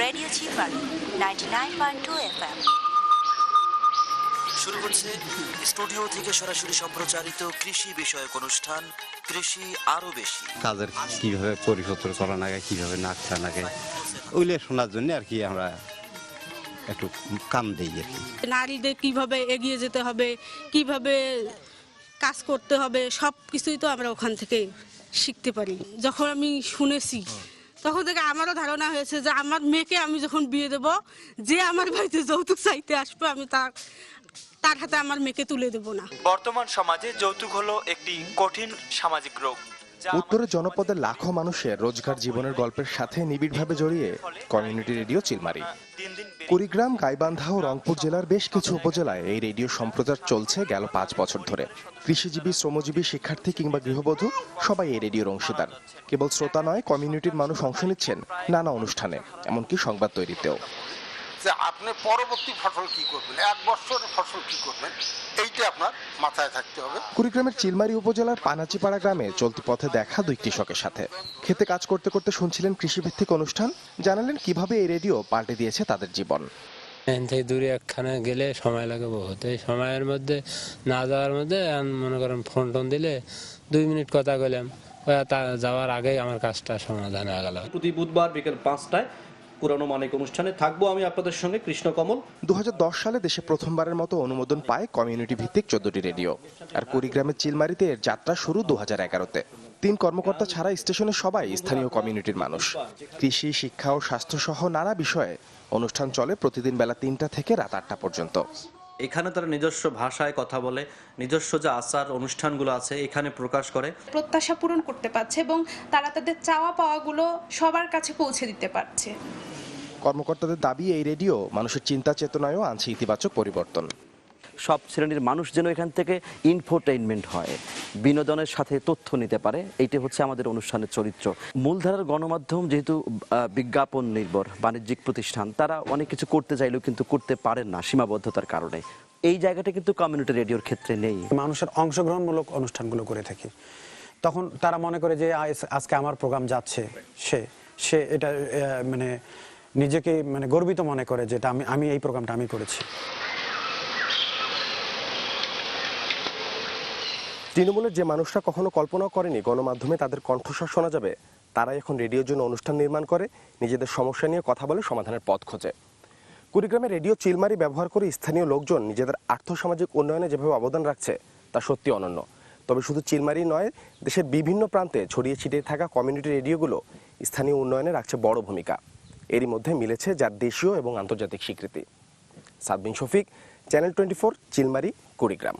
Radio Chilmari ninety nine point two F M শুরু হচ্ছে studio থেকে সরাসরি সম্প্রচারিত কৃষি বিষয়ক অনুষ্ঠান কৃষি আরও বেশি। কাজের কীভাবে পরিপত্র করা লাগে কীভাবে নাচা লাগে ওইগুলো শোনার জন্য আর কি আমরা একটু কাম দিই আর কি। নারীদের কীভাবে এগিয়ে যেতে হবে কীভাবে কাজ করতে হবে সব কিছুই তো আমরা ওখান থেকে শিখতে পারি। যখন আমি শুনেছি তখন থেকে আমারও ধারণা হয়েছে যে আমার মেয়েকে আমি যখন বিয়ে দেব, যে আমার বাড়িতে যৌতুক চাইতে আসবে, আমি তার তার হাতে আমার মেয়েকে তুলে দেব না। বর্তমান সমাজে যৌতুক হলো একটি কঠিন সামাজিক রোগ। যা উত্তরে আমাদের জনপদের লাখো মানুষের রোজগার জীবনের গল্পের সাথে নিবিড়ভাবে জড়িয়ে কমিউনিটি রেডিও চিলমারি। কুড়িগ্রাম, গাইবান্ধা ও রংপুর জেলার বেশ কিছু উপজেলায় এই রেডিও সম্প্রচার চলছে গেল পাঁচ বছর ধরে। কৃষিজীবী, শ্রমজীবী, শিক্ষার্থী কিংবা গৃহবধূ সবাই এই রেডিওর অংশীদার। কেবল শ্রোতা নয়, কমিউনিটির মানুষ অংশ নিচ্ছেন নানা অনুষ্ঠানে, এমনকি সংবাদ তৈরিতেও। যে আপনি পরবর্তী ফসল কি করবেন এক বছরের ফসল কি করবেন এইটা আপনার মাথায় থাকতে হবে। কুড়িগ্রামের চিলমারি উপজেলার পানাচিপাড়া গ্রামে চলতি পথে দেখা দুই কৃষকের সাথে। খেতে কাজ করতে করতে শুনছিলেন কৃষিভিত্তিক অনুষ্ঠান জানালেন কীভাবে এই রেডিও পাল্টে দিয়েছে তাদের জীবন। এখান থেকে দূরে একখানে গেলে সময় লাগে বহুত। এই সময়ের মধ্যে না যাওয়ার মধ্যে মনে করেন ফোন টোন দিলে দুই মিনিট কথা বললাম তা যাওয়ার আগেই আমার কাজটা সমাধান হয়ে গেল। প্রতি বুধবার বিকেল পাঁচটায় পুরানো মানিক অনুষ্ঠানে থাকব আমি আপনাদের সঙ্গে কৃষ্ণকমল দুহাজার দশ সালে দেশে প্রথমবারের মতো অনুমোদন পায় কমিউনিটি ভিত্তিক চোদ্দটি রেডিও। আর কুড়িগ্রামের চিলমারিতে এর যাত্রা শুরু দু হাজার এগারোতে। তিন কর্মকর্তা ছাড়া স্টেশনে সবাই স্থানীয় কমিউনিটির মানুষ। কৃষি শিক্ষা ও স্বাস্থ্য সহ নানা বিষয়ে অনুষ্ঠান চলে প্রতিদিন বেলা তিনটা থেকে রাত আটটা পর্যন্ত। এখানে তারা নিজস্ব ভাষায় কথা বলে নিজস্ব যে আচার অনুষ্ঠানগুলো আছে এখানে প্রকাশ করে। প্রত্যাশা পূরণ করতে পারছে এবং তারা তাদের চাওয়া পাওয়াগুলো সবার কাছে পৌঁছে দিতে পারছে। কর্মকর্তাদের দাবি এই রেডিও মানুষের চিন্তা চেতনায়ও আনছে ইতিবাচক পরিবর্তন। সব শ্রেণির মানুষ যেন এখান থেকে ইনফোটেইনমেন্ট হয় বিনোদনের সাথে তথ্য নিতে পারে এইটা হচ্ছে আমাদের অনুষ্ঠানের চরিত্র। মূলধারার গণমাধ্যম যেহেতু বিজ্ঞাপন নির্ভর বাণিজ্যিক প্রতিষ্ঠান তারা অনেক কিছু করতে চাইলেও কিন্তু করতে পারেন না সীমাবদ্ধতার কারণে। এই জায়গাটা কিন্তু কমিউনিটি রেডিওর ক্ষেত্রে নেই। মানুষের অংশগ্রহণমূলক অনুষ্ঠানগুলো করে থাকি। তখন তারা মনে করে যে আজ- আজকে আমার প্রোগ্রাম যাচ্ছে। সে সে এটা মানে নিজেকে মানে গর্বিত মনে করে যেটা আমি আমি এই প্রোগ্রামটা আমি করেছি। তৃণমূলের যে মানুষরা কখনো কল্পনা করেনি গণমাধ্যমে তাদের কণ্ঠস্বর শোনা যাবে, তারাই এখন রেডিওর জন্য অনুষ্ঠান নির্মাণ করে, নিজেদের সমস্যা নিয়ে কথা বলে সমাধানের পথ খোঁজে। কুড়িগ্রামে রেডিও চিলমারি ব্যবহার করে স্থানীয় লোকজন নিজেদের আর্থসামাজিক উন্নয়নে যেভাবে অবদান রাখছে, তা সত্যি অনন্য। তবে শুধু চিলমারি নয়, দেশের বিভিন্ন প্রান্তে ছড়িয়ে ছিটিয়ে থাকা কমিউনিটি রেডিওগুলো স্থানীয় উন্নয়নে রাখছে বড় ভূমিকা। এরই মধ্যে মিলেছে যার দেশীয় এবং আন্তর্জাতিক স্বীকৃতি। Sadbin Shafiq channel twenty four Chilmari Kurigram